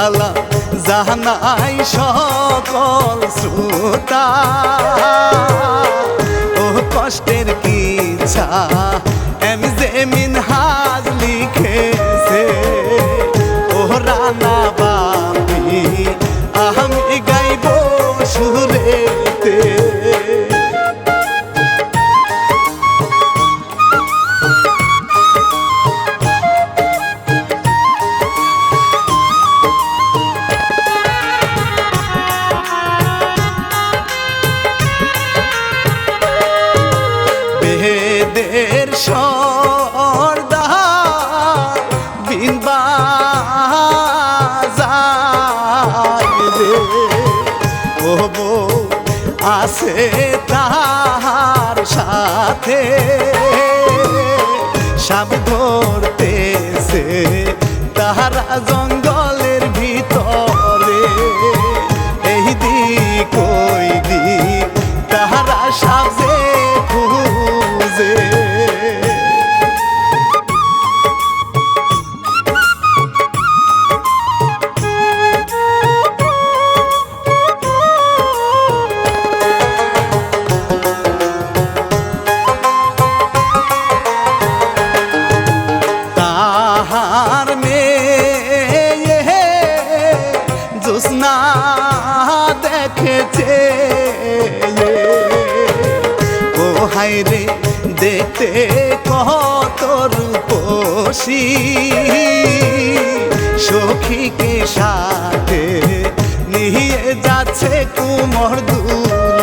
সালাম জানাই সকল শ্রোতা ও কষ্টের কি এম জেমিন হাজ লিখেছে। ও রানা বাপি আমি গাইব সুরেতে সাথে দেখতে কত রূপসী সখীকে সাথে নিয়ে যাচ্ছে কুমর দুলি।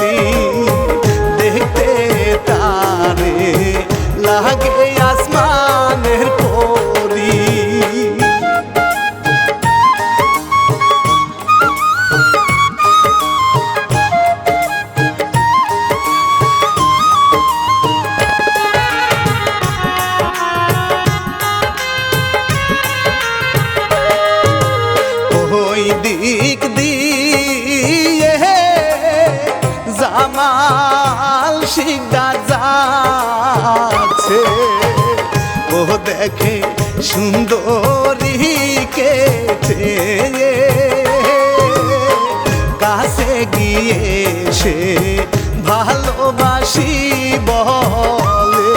দেখে সুন্দরীকে চেয়ে কাছে গিয়ে সে ভালোবাসি বলে।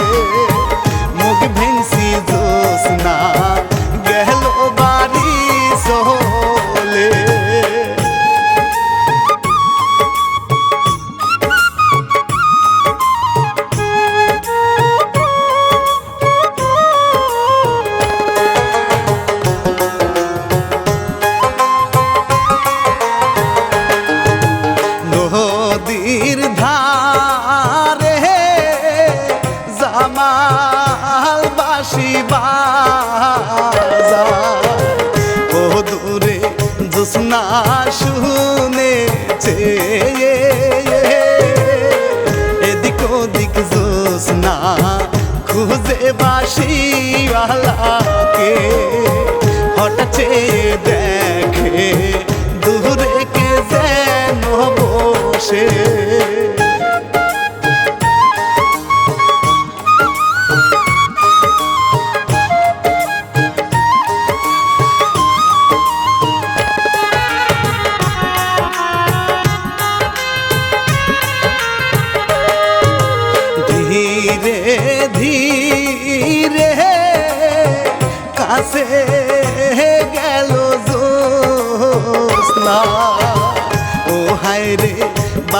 এদিক জোস না খুঁজে বাসিওয়ালাকে হঠাৎ চেয়ে দেখে দূরে কে যেন বসে।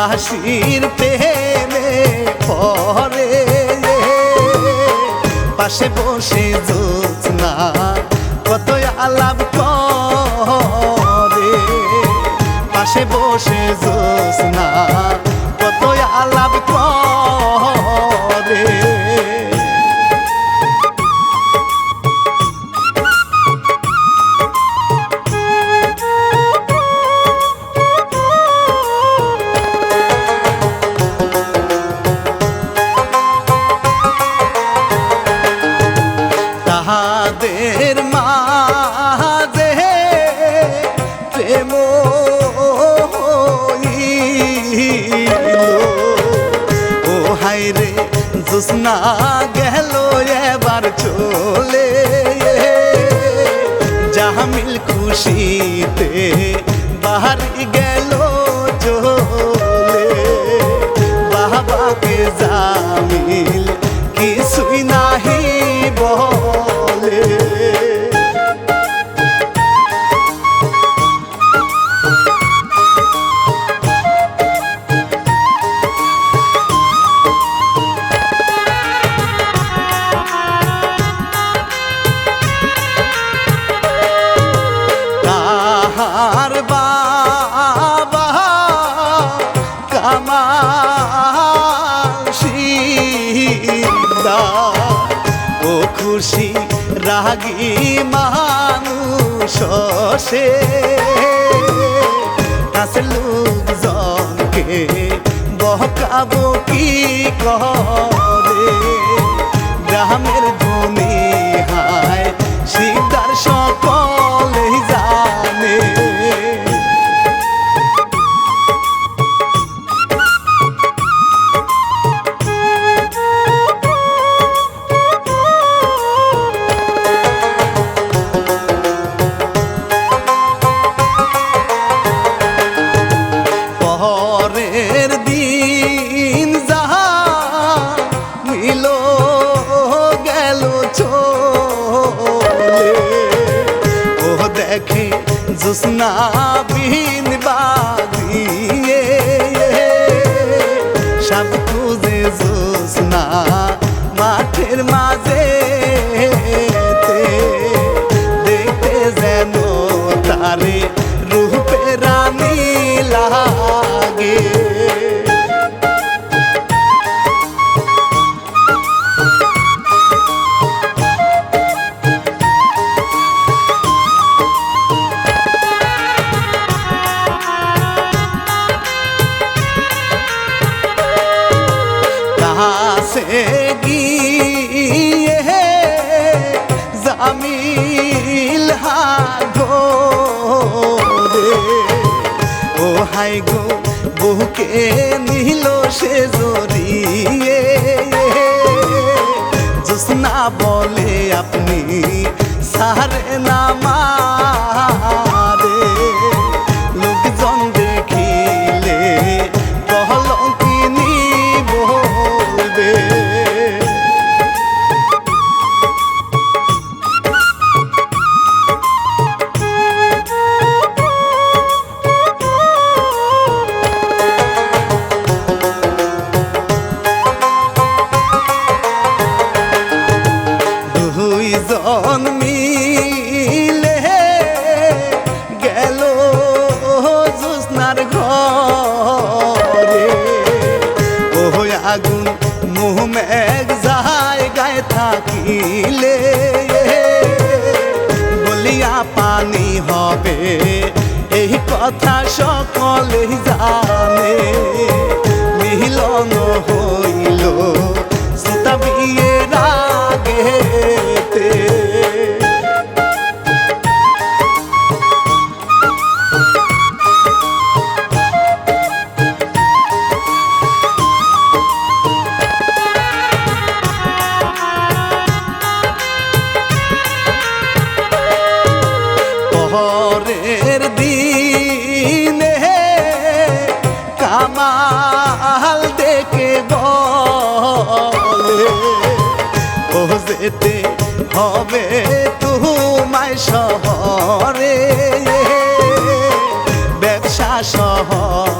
বাসির প্রেমে পরে পাশে বসে জোৎস্না কত আলাপ করে। পাশে বসে জোৎস্না সে কাছে লোকজনকে বহকাবো কি করে? গ্রামের ধনী হায় শিকদার সকলেই কাছে গিয়ে জামিল হাগরে ও হাই গো বহুকে নিল সে জড়িয়ে জোসনা বলে আপনি সারে আগুন, মুহ মেঘ যায় গায়ে থাকিলে। বলিয়া পানি হবে, এই কথা সকলে জানে। মিলন হইল, সুতা বিয়ে রাগেতে হবে তোমায় শহরে। ব্যবসা শহরের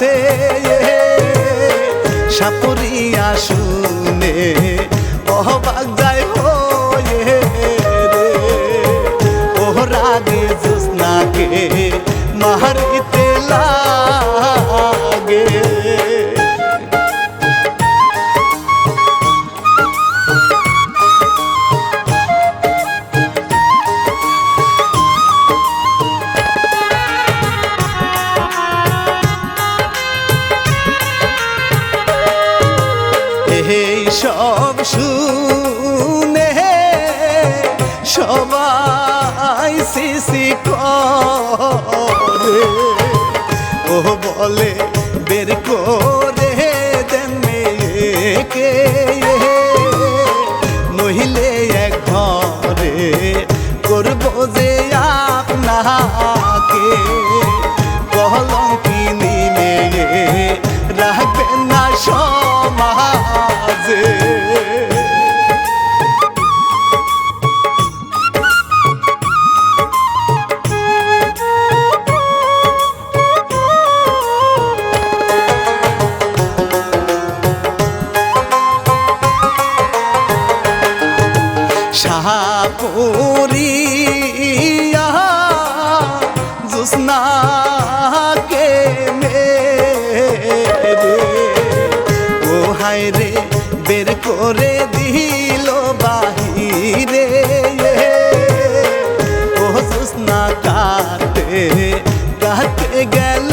আছে সাপুরিয়া শুনে অহবাগ যায় হয়ে রাগে জোসনাকে মারিতে শুনে সবাই সিসি করে। ও বলে শাহপুরিয়া জোসনাকে মেরে? ও হায় রে, বের করে দিল বাহিরে। ও জোসনা কাটে কাটে গেল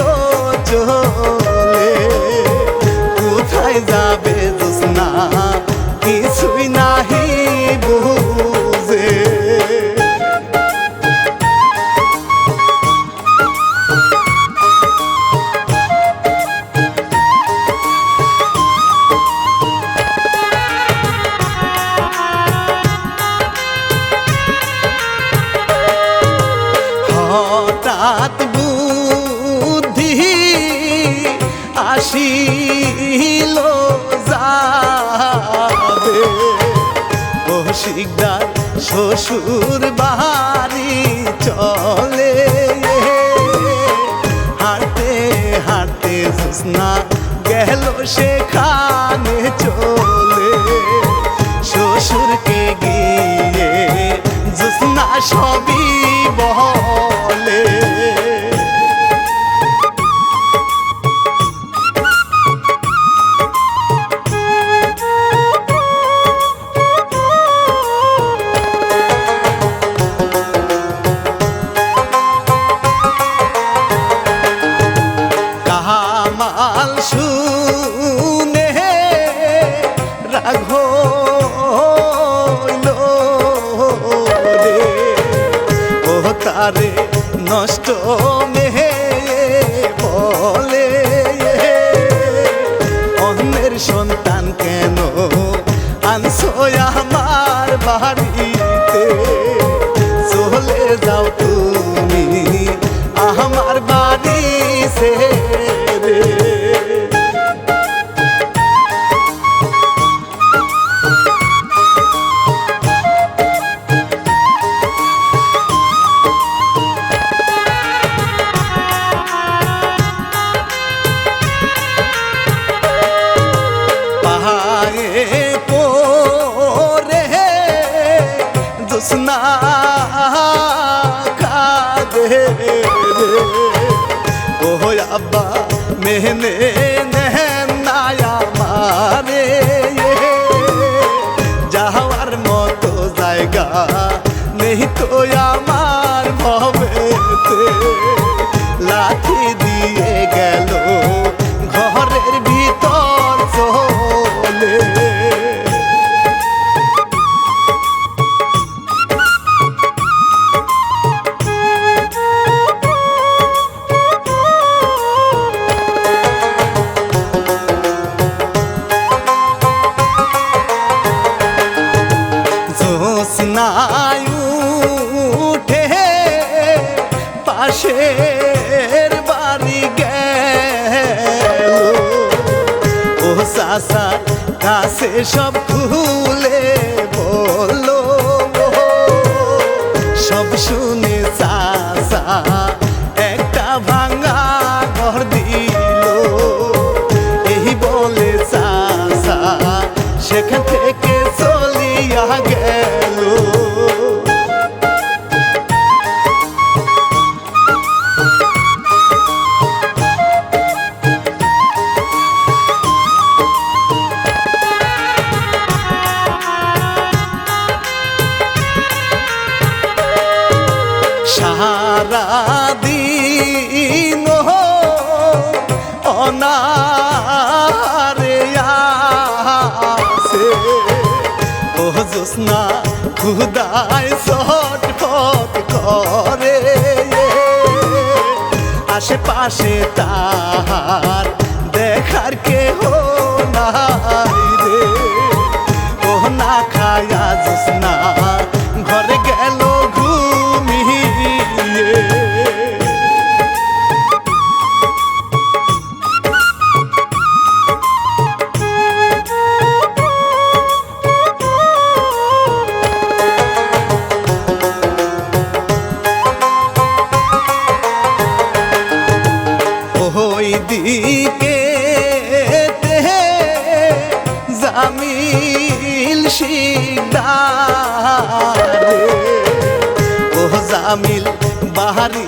চলে। কোথায় যাবে জোসনা? কিছুই নাহি। শিকদার শ্বশুর বাড়ি চলে। হাঁটতে হাঁটতে জোসনা গেল সেখানে চলে। শ্বশুরকে গিয়ে জোসনা সবই বলে। তারে নষ্ট মেহে বলে। অন্যের সন্তান কেন আনসো আমার বাড়িতে? আমার ভবেতে। পাশে তাহা মিল বাহারি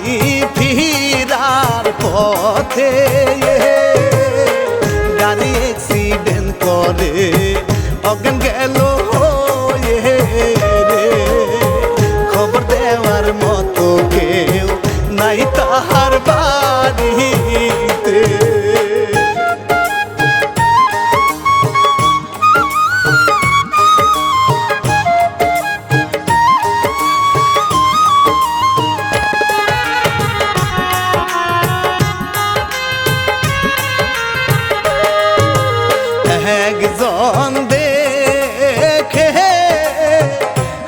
জীবন দেখে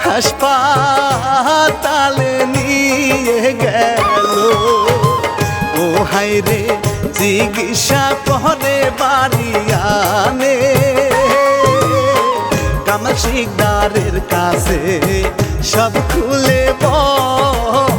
হাসপাতাল নিয়ে গেল। ও হাইরে চিকিৎসা করে বাড়ি আনে। কামাশিকদারের কাছে সব খুলে বল।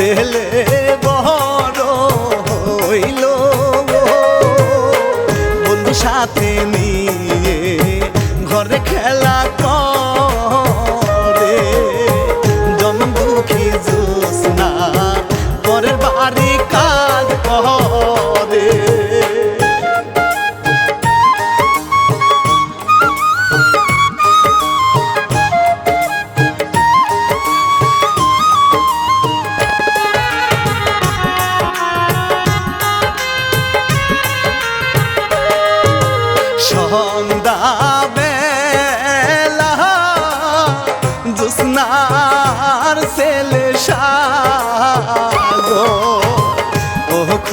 ছেলে বড় হইল বন্ধু সাথে নিয়ে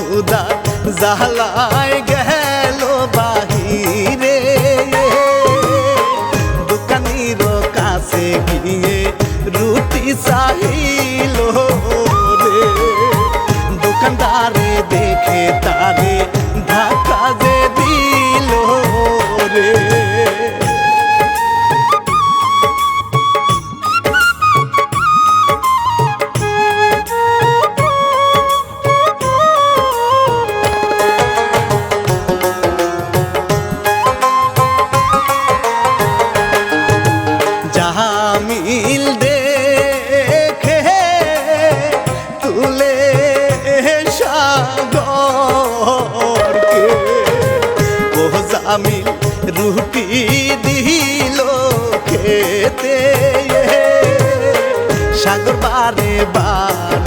খুদা জালায় গেল বাহিরে দোকানির কাছে গিয়ে রুটি চাহিল রে দোকানদারে দেখে তারে ধাক্কা সাগর বারে বারে।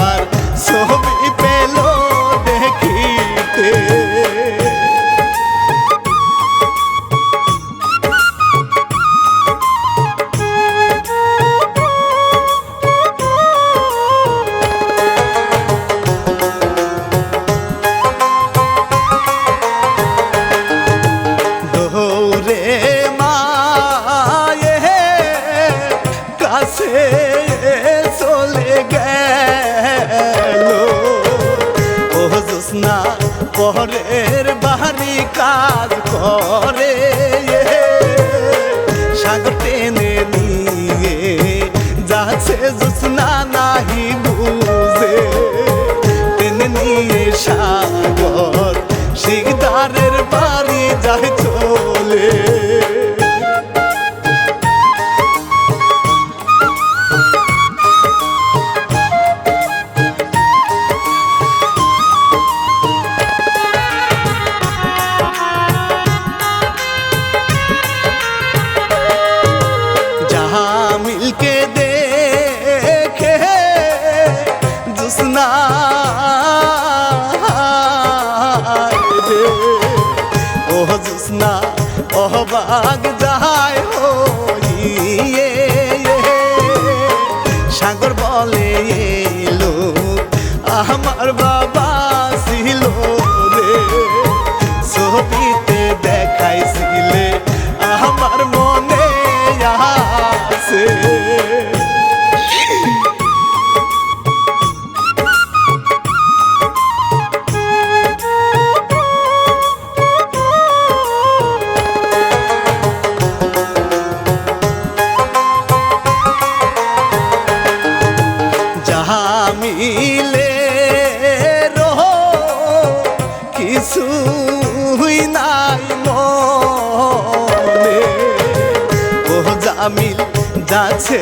যাচ্ছে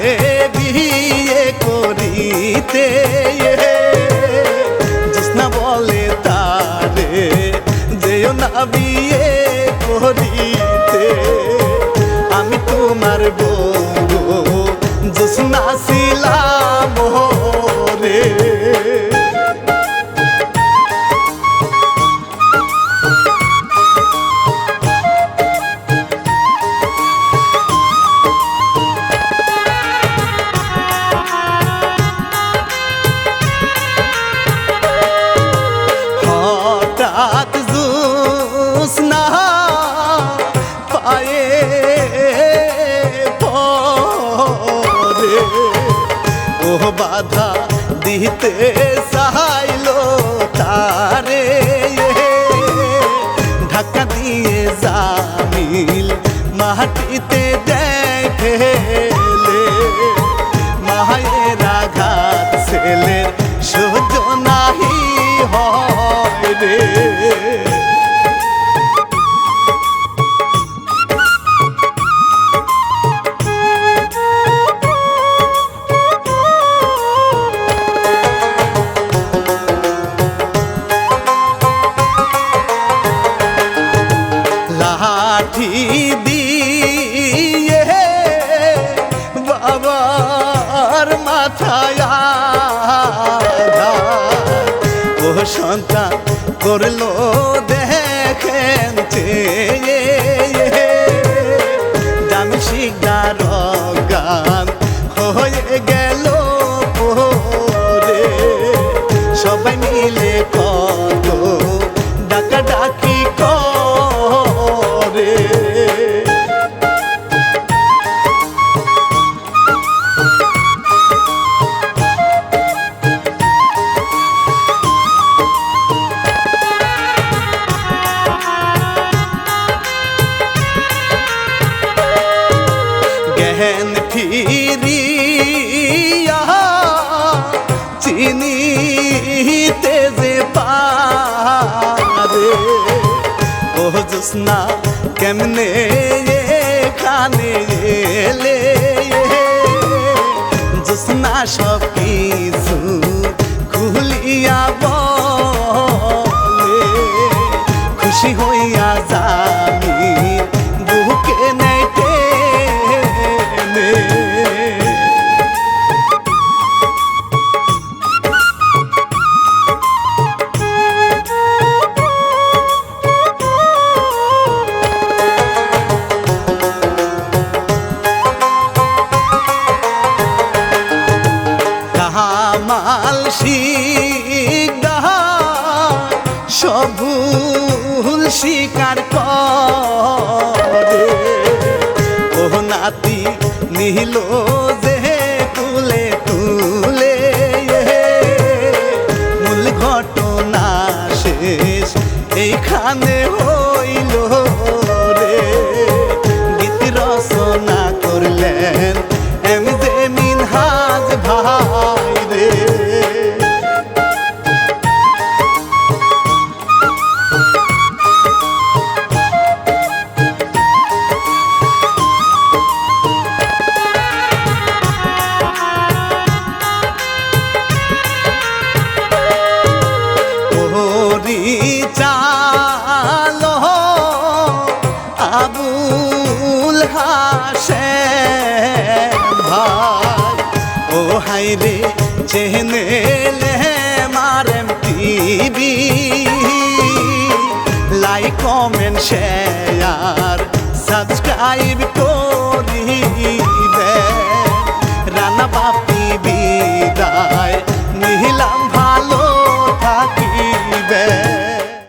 বিয়ে করিতে। জোসনা বলে তারে যেও না বিয়ে করিতে। আমি তোমার বউ। হঠাৎ জুস না পায়ে পরে ও বাধা দিতে চাইল তারে ঢাকা দিয়ে জামিল মাটিতে দেখে সন্তান করল দেখেন চেয়ে না কেমনে কানে এলে জোসনা সব